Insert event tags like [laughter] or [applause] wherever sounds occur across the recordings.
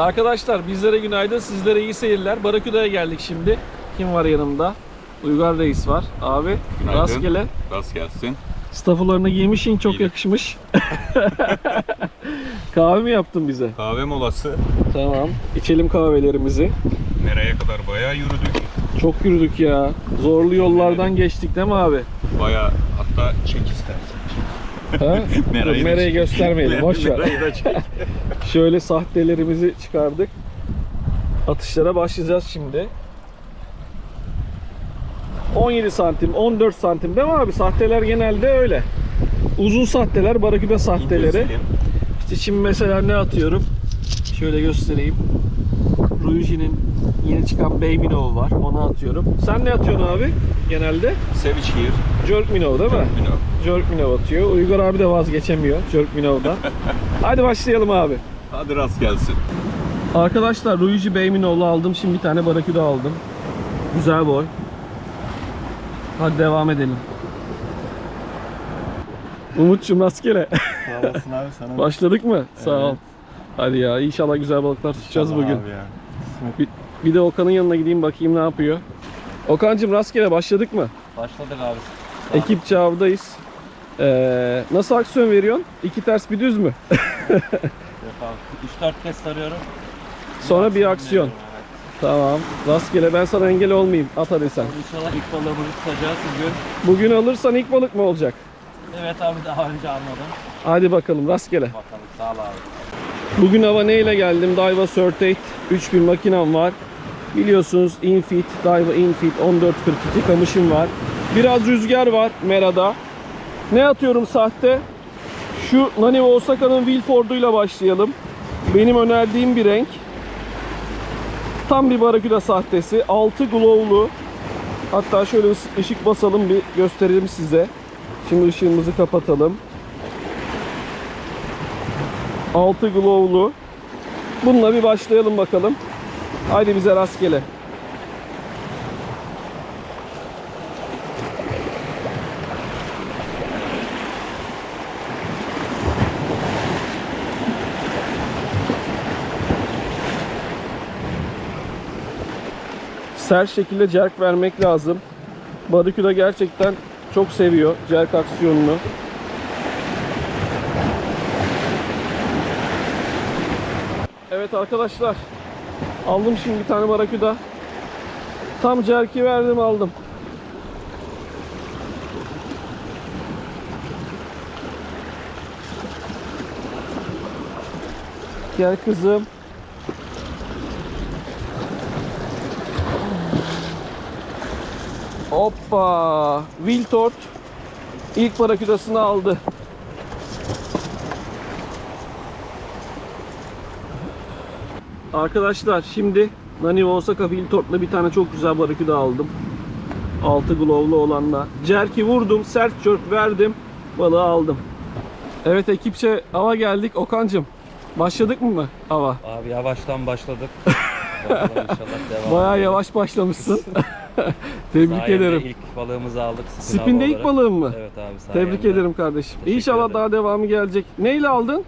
Arkadaşlar bizlere günaydın, sizlere iyi seyirler. Baraküda'ya geldik şimdi. Kim var yanımda? Uygar Reis var. Abi Günaydın. rastgele. Rast gelsin. Stafflarını giymişsin çok İyi. yakışmış. [laughs] Kahve mi yaptın bize? Kahve molası. Tamam. İçelim kahvelerimizi. Nereye kadar bayağı yürüdük. Çok yürüdük ya. Zorlu yollardan geçtik değil mi abi? Bayağı hatta çek istersen. Ha? [laughs] Merayı da Merayı göstermeyelim. Boş ver. [laughs] Şöyle sahtelerimizi çıkardık. Atışlara başlayacağız şimdi. 17 santim, 14 santim değil mi abi? Sahteler genelde öyle. Uzun sahteler, baraküda sahteleri. İşte şimdi mesela ne atıyorum? Şöyle göstereyim. Ruiji'nin yeni çıkan Baby Minnow var. Onu atıyorum. Sen ne atıyorsun abi? Genelde Savage Gear. Jerk Minnow değil mi? Minnow. Jerk Minnow atıyor. Uygar abi de vazgeçemiyor Jerk Minnow'dan. [laughs] Hadi başlayalım abi. Hadi rast gelsin. Arkadaşlar Ruiji Beyminol'u aldım. Şimdi bir tane Barakuda aldım. Güzel boy. Hadi devam edelim. Umut'cum rastgele. Sağ olasın abi sana. [laughs] Başladık mı? Sağ ol. Evet. Hadi ya inşallah güzel balıklar tutacağız İnşallah bugün. Abi ya. Kısmet. Bir, bir de Okan'ın yanına gideyim bakayım ne yapıyor. Okan'cım rastgele başladık mı? Başladık abi. Ekipçe avdayız. Ee, nasıl aksiyon veriyorsun? İki ters bir düz mü? [laughs] Yok abi. 3-4 kez sarıyorum. Sonra bir aksiyon. veriyorum. Tamam. Rastgele ben sana engel olmayayım. At hadi sen. İnşallah ilk balığımızı tutacağız bugün. Bugün alırsan ilk balık mı olacak? Evet abi daha önce anladım. Hadi bakalım rastgele. Bakalım sağ ol abi. Bugün hava neyle geldim? Daiwa Surtate 3000 makinem var. Biliyorsunuz Infit, Daiwa Infit 1442 kamışım var. Biraz rüzgar var Mera'da. Ne atıyorum sahte? Şu Naniva Osaka'nın Wilford'uyla başlayalım. Benim önerdiğim bir renk. Tam bir Barakuda sahtesi. Altı glow'lu. Hatta şöyle ışık basalım bir gösterelim size. Şimdi ışığımızı kapatalım. Altı glow'lu. Bununla bir başlayalım bakalım. Haydi bize rastgele. Sert şekilde jerk vermek lazım. Barracuda gerçekten çok seviyor jerk aksiyonunu. Evet arkadaşlar. Aldım şimdi bir tane barakuda. Tam cerki verdim aldım. Gel kızım. Hoppa. Wiltord ilk barakudasını aldı. Arkadaşlar şimdi Nani Osaka Wiltord'la bir tane çok güzel barakuda aldım. Altı glowlu olanla. Jerky vurdum, sert jerk verdim, balığı aldım. Evet ekipçe ava geldik. Okan'cım başladık mı ava? Abi yavaştan başladık. [laughs] Edelim. yavaş başlamışsın. [laughs] Tebrik Sayende ederim. ilk balığımızı aldık. spin Spin'de ilk balığın mı? Evet abi sayende. Tebrik ederim kardeşim. Teşekkür İnşallah ederim. daha devamı gelecek. Neyle aldın?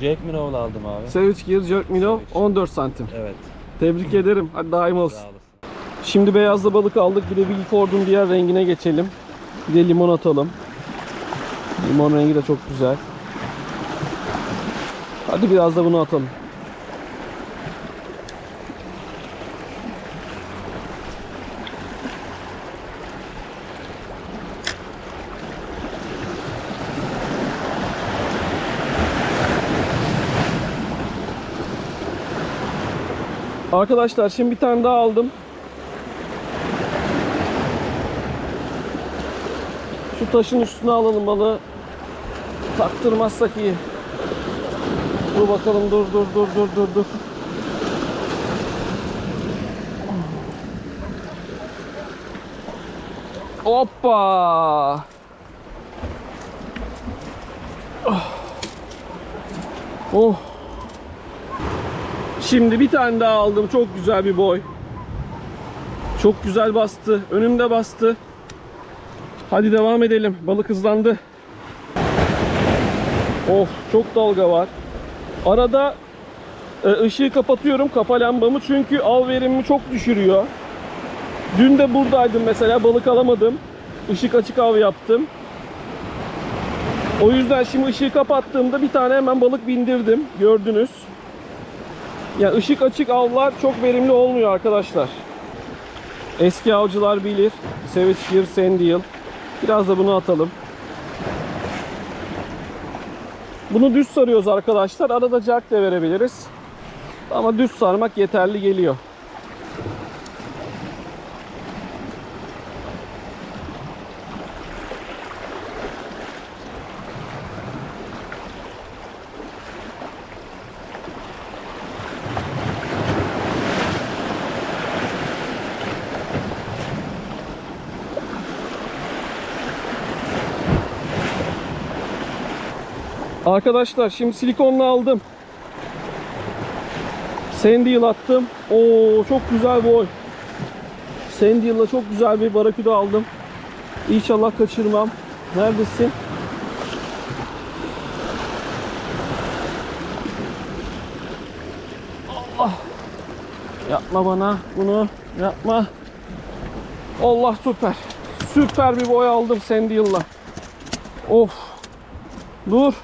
Jack Minnow aldım abi. Savage Gear Minnow Savage. 14 santim. Evet. Tebrik ederim. Hadi daim olsun. Sağ olasın. Şimdi beyazlı balık aldık. Bir de Wilford'un diğer rengine geçelim. Bir de limon atalım. Limon rengi de çok güzel. Hadi biraz da bunu atalım. Arkadaşlar şimdi bir tane daha aldım. Şu taşın üstüne alalım balığı. Taktırmazsak iyi. Dur bakalım dur dur dur dur dur dur. Hoppa! Oh. Şimdi bir tane daha aldım. Çok güzel bir boy. Çok güzel bastı. Önümde bastı. Hadi devam edelim. Balık hızlandı. Of çok dalga var. Arada e, ışığı kapatıyorum kafa lambamı çünkü av verimimi çok düşürüyor. Dün de buradaydım mesela balık alamadım. Işık açık av yaptım. O yüzden şimdi ışığı kapattığımda bir tane hemen balık bindirdim. Gördünüz. Yani ışık açık avlar çok verimli olmuyor arkadaşlar. Eski avcılar bilir. Savage Gear Sandeel. Biraz da bunu atalım. Bunu düz sarıyoruz arkadaşlar. Arada jack de verebiliriz. Ama düz sarmak yeterli geliyor. Arkadaşlar şimdi silikonla aldım. Sandeel attım. Oo çok güzel boy. Sandeel'la çok güzel bir baraküda aldım. İnşallah kaçırmam. Neredesin? Allah. Yapma bana bunu. Yapma. Allah süper. Süper bir boy aldım Sandeel'la. Of. Dur.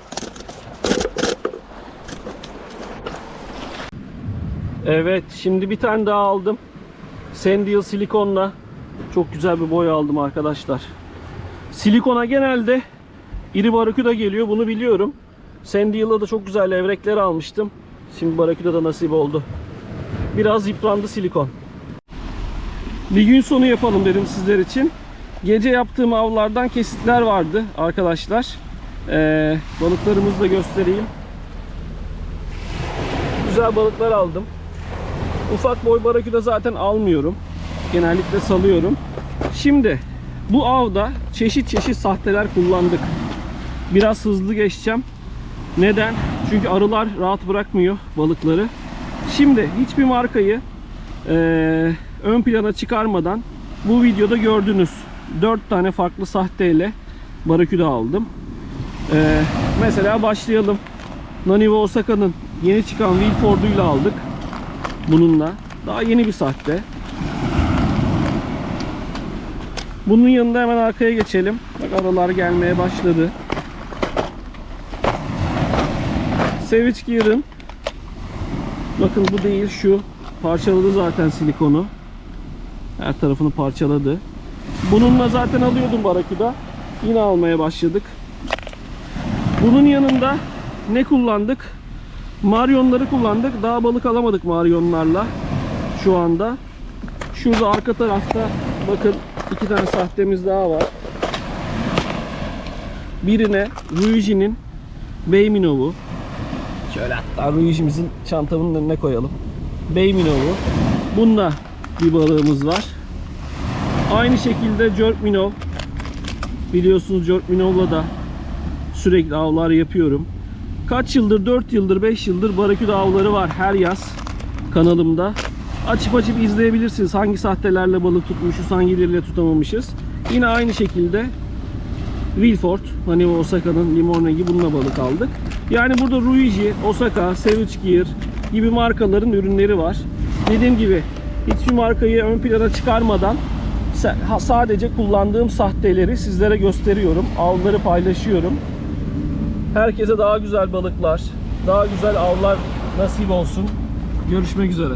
Evet, şimdi bir tane daha aldım. Sandeel silikonla çok güzel bir boy aldım arkadaşlar. Silikona genelde iri baraküda geliyor, bunu biliyorum. Sandeel'la da çok güzel levrekler almıştım. Şimdi baraküda da nasip oldu. Biraz yıprandı silikon. Bir gün sonu yapalım dedim sizler için. Gece yaptığım avlardan kesitler vardı arkadaşlar. Ee, balıklarımızı da göstereyim. Güzel balıklar aldım. Ufak boy baraküda zaten almıyorum. Genellikle salıyorum. Şimdi bu avda çeşit çeşit sahteler kullandık. Biraz hızlı geçeceğim. Neden? Çünkü arılar rahat bırakmıyor balıkları. Şimdi hiçbir markayı eee, ön plana çıkarmadan bu videoda gördünüz. 4 tane farklı sahteyle baraküda aldım. Eee, mesela başlayalım. Naniva Osaka'nın yeni çıkan Wilford'uyla aldık. Bununla. Daha yeni bir sahte. Bunun yanında hemen arkaya geçelim. Bak aralar gelmeye başladı. Savage Gear'ın Bakın bu değil şu. Parçaladı zaten silikonu. Her tarafını parçaladı. Bununla zaten alıyordum Barakuda. Yine almaya başladık. Bunun yanında ne kullandık? Maryonları kullandık. Daha balık alamadık Maryonlarla şu anda. Şurada arka tarafta bakın iki tane sahtemiz daha var. Birine Ruiji'nin Beyminov'u. Şöyle hatta Ruiji'mizin çantamın önüne koyalım. Beyminov'u. Bunda bir balığımız var. Aynı şekilde Jerk Minnow. Biliyorsunuz Jerk Minnow'la da sürekli avlar yapıyorum. Kaç yıldır, 4 yıldır, 5 yıldır baraküda avları var her yaz kanalımda. Açıp açıp izleyebilirsiniz hangi sahtelerle balık tutmuşuz, hangileriyle tutamamışız. Yine aynı şekilde Wilford, hani Osaka'nın Limonegi bununla balık aldık. Yani burada Ruiji, Osaka, Savage Gear gibi markaların ürünleri var. Dediğim gibi hiçbir markayı ön plana çıkarmadan sadece kullandığım sahteleri sizlere gösteriyorum. Avları paylaşıyorum. Herkese daha güzel balıklar, daha güzel avlar nasip olsun. Görüşmek üzere.